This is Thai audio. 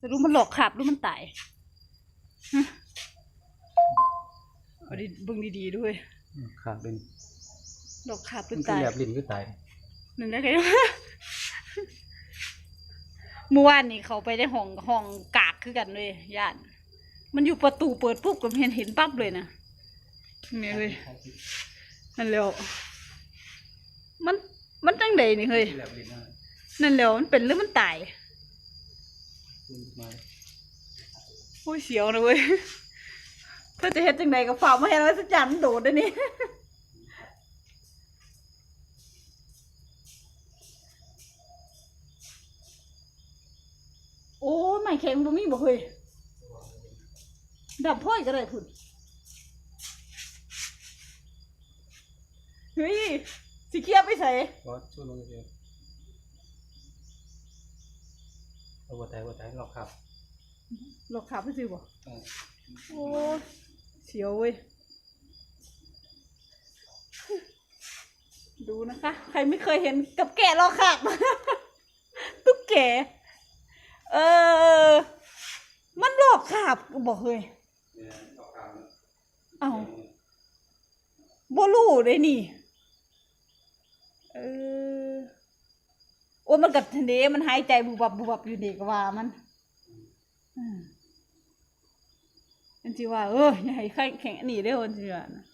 จะรู้มันหลอกขับรู้มันตายฮะเอาดิเบิ่งดีๆด้วยขาดเป็นหลอกขับหรืมัอนคือตายแหลบลิ้นคือตายหนึ่งได้เลยเมื่อวานนี่เขาไปได้ห้องห้องกากคือกันเลยญาติมันอยู่ประตูเปิดปุ๊บก็เห็นเห็นปั๊บเลยนะนี่เฮ้ยนั่นแล้วมันมันจังใดนี่เฮ้ย แหลบลิ้นนะนั่นแล้วมันเป็นหรือมันตาย ขึ้นมาโอ้ยเสียวนะเว้ยเพื่อจะเฮ็ดจังใดกับฝ่ามาให้เราสักจันโดดได้นี่โอ้ยไม่แข็งบ่มีบ่เฮ้ยดับพ่อยก็ได้พุ่นเฮ้ยสิเคียร์ไปใส่ก็ช่วยลงเยอะ เอาหัวใจหัวใจหลอกขับหลอกขาไปซื้อบ่เออโอ้ยเสียวเว้ย ดูนะคะ ใครไม่เคยเห็นกับแกะหรอกค่ะตุ๊กแกเออ มันหลอกขาบบอกเลยเนี่ยหลอกขับเอ้าบ่รู้เลยนี่ เออโอ้ย มันกับทะเลมันหายใจบุบับบุบับอยู่เด็กว่ามันอันที่ว่า เอออย่าให้ใครแข็งอันนี้เด้คนที่ว่านะ